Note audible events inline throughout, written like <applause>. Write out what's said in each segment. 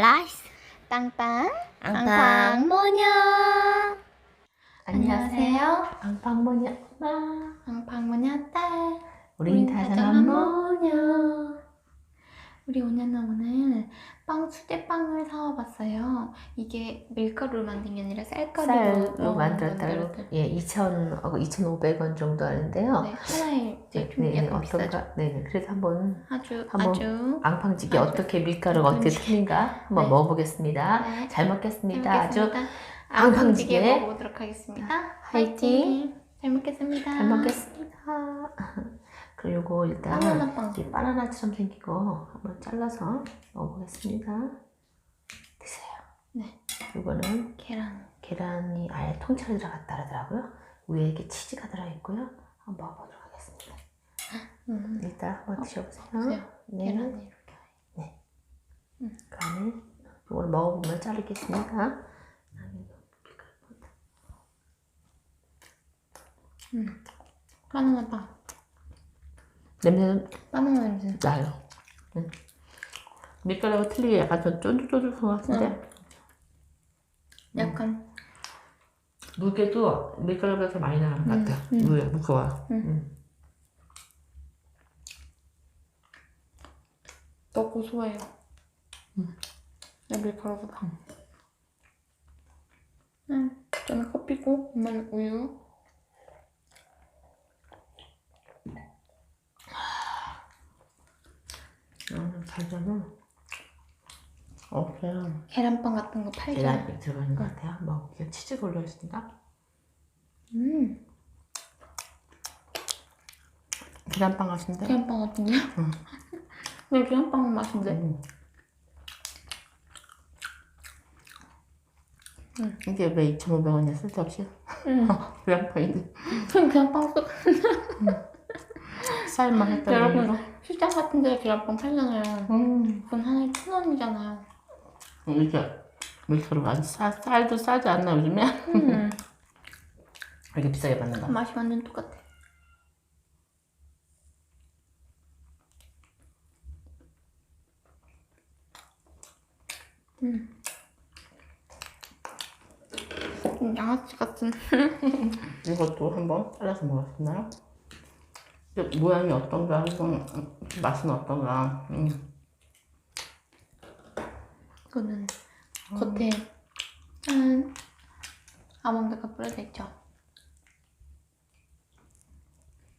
라이스. 빵빵. 앙팡 모녀. 안녕하세요. 앙팡모녀 엄마. 앙팡모녀 딸. 우린 다정한 모녀 우리 오늘은 오늘 빵 수제빵을 사와봤어요 이게 밀가루로 만든 게 아니라 쌀가루로 쌀로 어, 만들었다고 만들었다. 예 2,000, 어, 2,500원 정도 하는데요 네, 하나에 이제 좀 네, 네, 약간 비싸죠 어떤가 네 그래서 한번 아주 한번 아주 앙팡찌개 아주 어떻게 밀가루가 어떻게. 틀린가 한번 네. 먹어보겠습니다 네, 잘 먹겠습니다 잘 아주 먹겠습니다. 앙팡찌개. 앙팡찌개 먹어보도록 하겠습니다 화이팅. 잘 먹겠습니다 잘 먹겠습니다 <laughs> 그리고 일단 바나나 빵 이렇게 바나나처럼 생기고 한번 잘라서 먹어보겠습니다 드세요 네. 이거는 계란 계란이 아예 통째로 들어갔다 그러더라고요. 위에 이렇게 치즈가 들어있고요. 한번 먹어보도록 하겠습니다. 음, 일단 한번 드셔보세요. 보세요 네. 계란이 이렇게 그 안에 이걸 먹어보면 자르겠습니다. 음. 바나나 빵 냄새는 바나나 냄새 나요. 응. 밀가루가 틀리게 약간 좀 쫀득쫀득한 것 같은데 약간 무게도 밀가루가 더 많이 나는 것 음, 같아요. 음. 무게 무거워요. 음. 음. 더 고소해요. 음. 내 밀가루보다. 음, 저는 커피고, 엄마는 우유. 어 그냥 계란빵 같은 거 팔죠. 계란이 들어가는 것 같아요. 먹을게요. 치즈가 올려있습니다. 음, 계란빵 맛인데. 계란빵 같은데요? 응. <laughs> 왜 계란빵 맛인데? 음. 음. 이게 왜 2,500원이야 쓸데없이 음, <laughs> 계란빵인데 그냥 계란빵 쏙. 쌀만 했다는 여러분, 시장 같은 데 계란빵 팔잖아요. 음. 그건 하나에 천 원이잖아요. 이게 밀가루가 안 싸, 쌀도 싸지 않나 요즘에? 음, <laughs> 이렇게 비싸게 받는다 맛이 완전 똑같아. 음. 음, 양아치 같은. <laughs> 이것도 한번 잘라서 먹었나요? 이게 모양이 어떤가 좀 맛은 어떤가 음. 이거는 겉에 짠 아몬드가 뿌려져 있죠.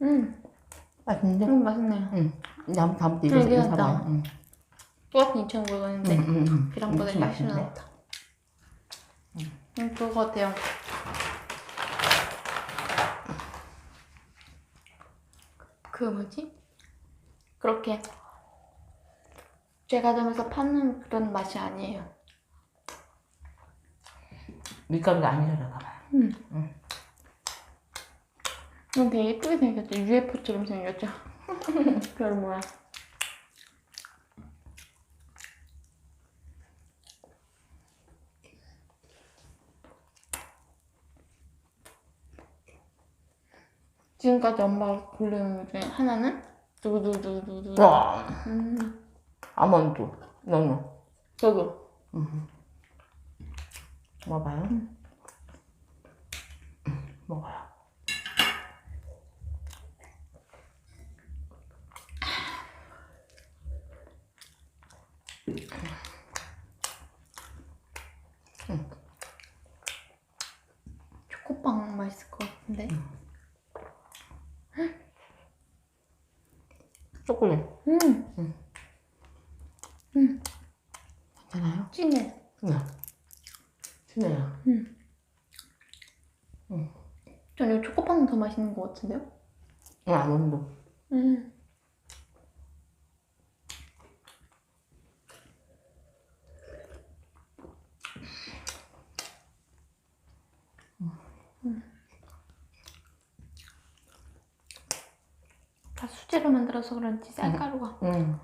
음, 맛있는데? 음 맛있네요. 응. 다음 다음부터 이거 음. 사봐요 응. 똑같은 2,500원인데 응, 응, 응. 계란보다 음, 훨씬 맛있네. 낫다. 음, 그거 같아요. 그 뭐지? 그렇게 제과점에서 파는 그런 맛이 아니에요. 밀가루가 아니라나 봐요 음. 음. 되게 예쁘게 생겼죠. UFO처럼 생겼죠. 별 모양. 지금까지 엄마가 고른 것 중에 하나는? 두두두두두. 와. 음, 아몬드. 너무. 저도. 먹어봐요. 먹어요. 초코빵 맛있을 것 같은데. 조금 음, 괜찮아요? 진해. 네 진해요 저는 이 초코빵이 더 맛있는 것 같은데요? 어, 아몬드 음. 음. 다 수제로 만들어서 그런지 쌀가루가 응.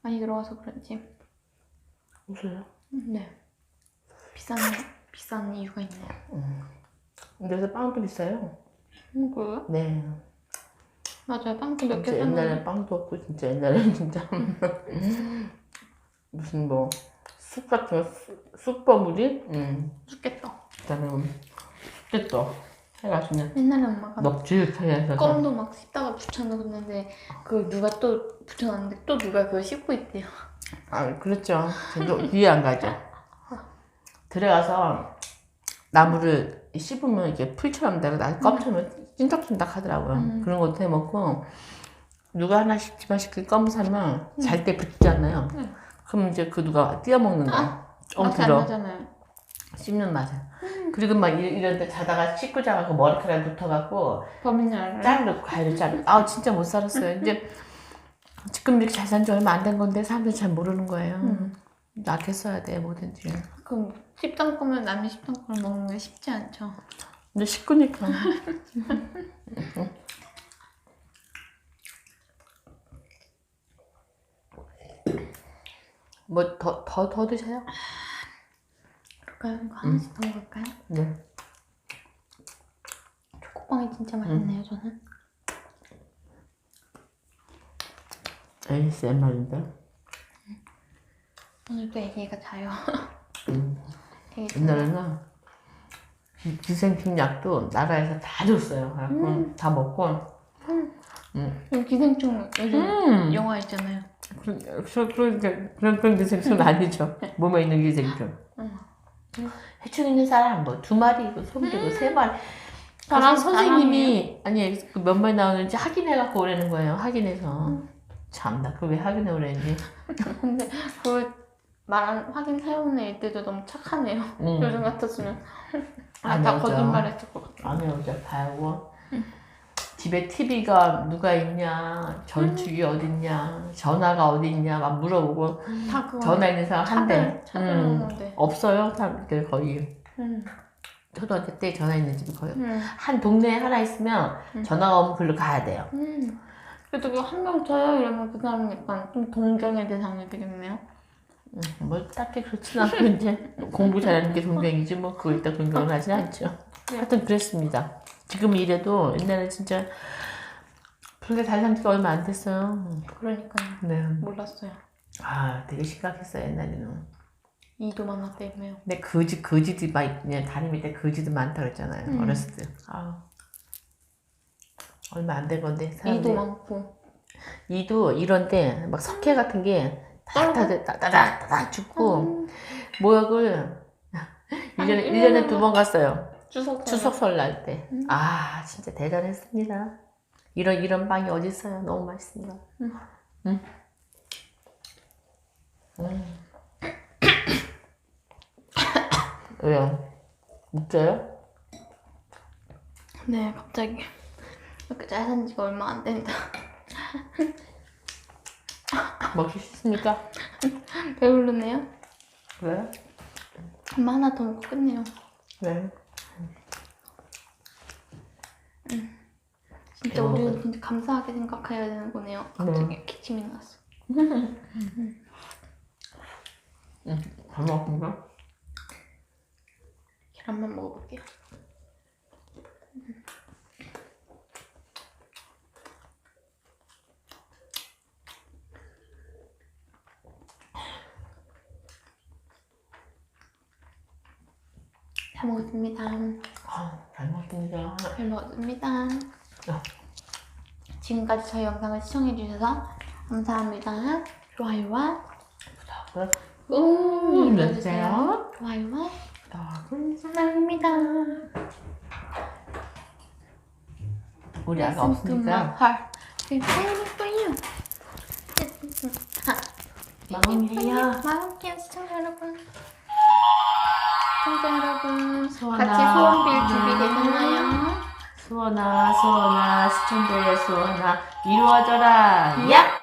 많이 들어가서 그런지. 웃어요? 음, 네. 비싼 비싼 이유가 있네요. 근데 요새 빵도 비싸요. 음, 그래요? 네. 맞아요. 빵도 몇 개 진짜 사면 옛날에 빵도 없고 진짜 옛날에는 <laughs> 진짜 무슨 뭐 쑥 같은 거, 쑥- 쑥버무리, 음, 죽겠다. 그다음에 쑥개떡 해가지고 그냥 옛날에 엄마가 넉질하게 해서 껌도 막 씹다가 붙여놓는데 그 누가 또 붙여놨는데 또 누가 그걸 씹고 있대요. 아, 그렇죠. 저도 이해 안 가죠. 들어가서 나무를 씹으면 이게 풀처럼 되고 나 껌처럼 찐득찐득 하더라고요. 음. 그런 것도 해 먹고 누가 하나씩 집안씩 그껌 사면 잘 때 붙잖아요. 음. 그럼 이제 그 누가 띄어 먹는 거야. 좀 맛이 안 들어. 씹는 맛에. 그리고 막 이- 이런 데 자다가 씻고 자고 머리카락 붙어갖고? 자르고 가위로 자르. 아 진짜 못 살았어요. 이제 지금 이렇게 잘 산 지 얼마 안 된 건데 사람들이 잘 모르는 거예요. 음. 낮게 써야 돼 뭐든지. 그럼 씹던 거면 남이 씹던 걸 먹는 게 쉽지 않죠. 근데 식구니까. <laughs> 뭐 더 더 더 드세요? 그럴까요? 이거 하나씩 더 먹을까요? 네. 초코빵이 진짜 맛있네요, 저는. ASMR인데. 오늘도 애기가 자요. 음. <laughs> 애기 옛날에는 기- 기생충 약도 나라에서 다 줬어요. 그래갖고 다 먹고. 그 기생충 요즘 음. 영화 있잖아요. 그런 그런 그런 그런 기생충은 아니죠. <laughs> 몸에 있는 기생충. 응. 해충 있는 사람 뭐 두 마리고 소리고 세 마리. 사람, 그 선생님이 아니 그몇 마리 나오는지 확인해 갖고 오라는 거예요. 확인해서. 참나 그걸 왜 확인해 오랬니? <laughs> 근데 그 말한 확인 해오는 애들도 너무 착하네요. 응. 요즘 같았으면 아, 안 다. 거짓말했을 것 같아. 안 해오죠. 봐요. 집에 TV가 누가 있냐, 전축이 어딨냐, 전화가 어딨냐 막 물어보고 다 그거 전화 있는 사람 한 대. 음. 없어요. 사람들 거의 응. 초등학교 때 전화 있는 집이 거의 응. 한 동네에 하나 있으면 음. 전화가 오면 글로 가야 돼요. 음. 그래도 그한명 쳐요 이러면 그 사람은 약간 좀 동정의 대상이 되겠네요. 음, 뭐 딱히 그렇진 않고 이제 <laughs> 공부 잘하는 게 동경이지 뭐 그거 일단 동경은 하진 않죠. 네. 하여튼 그랬습니다. 지금 이래도 옛날에 진짜 별로 잘산 지가 얼마 안 됐어요. 그러니까요. 네. 몰랐어요. 아 되게 심각했어요 옛날에는. 이도 많았대매요. 근데 거지 거지도 막 그냥 다리 밑에 거지도 많다 그랬잖아요 음. 어렸을 때. 아 얼마 안 된 건데 이도 사람들이 많고. 이도 이런데 막 석회 같은 게 따다다다다다다 죽고 음. 모욕을 아니, 1년에, 일년에 1년에 두 번 갔어요. 추석 추석 설날 때. 음. 아, 진짜 대단했습니다. 이런, 이런 빵이 어디 있어요? 너무 맛있습니다. 음. 음. 음. <coughs> 왜요? 웃겨요? 네 갑자기 이렇게 잘산 지가 얼마 안 된다. 먹기 싫습니까? 배부르네요. 왜? 엄마 하나 더 먹고 끝내요. 왜? 진짜 배워먹어요. 우리는 진짜 감사하게 생각해야 되는 거네요. 갑자기 기침이 났어. 잘 먹었습니다. 계란만 먹어볼게요. 잘 먹었습니다. 아, 잘 먹었습니다. 잘 먹었습니다. 어. 지금까지 저희 영상을 시청해주셔서 감사합니다. 좋아요와 구독을 꾹 눌러주세요. 좋아요와 구독을 사랑합니다. 우리 아가 없으니까 마음이야. 마음이야 시청자 여러분. 시청자 여러분. 같이 소원 빌 준비 되셨나요? 수원아, 수원아, 시청자의 수원아, 이루어져라. 야!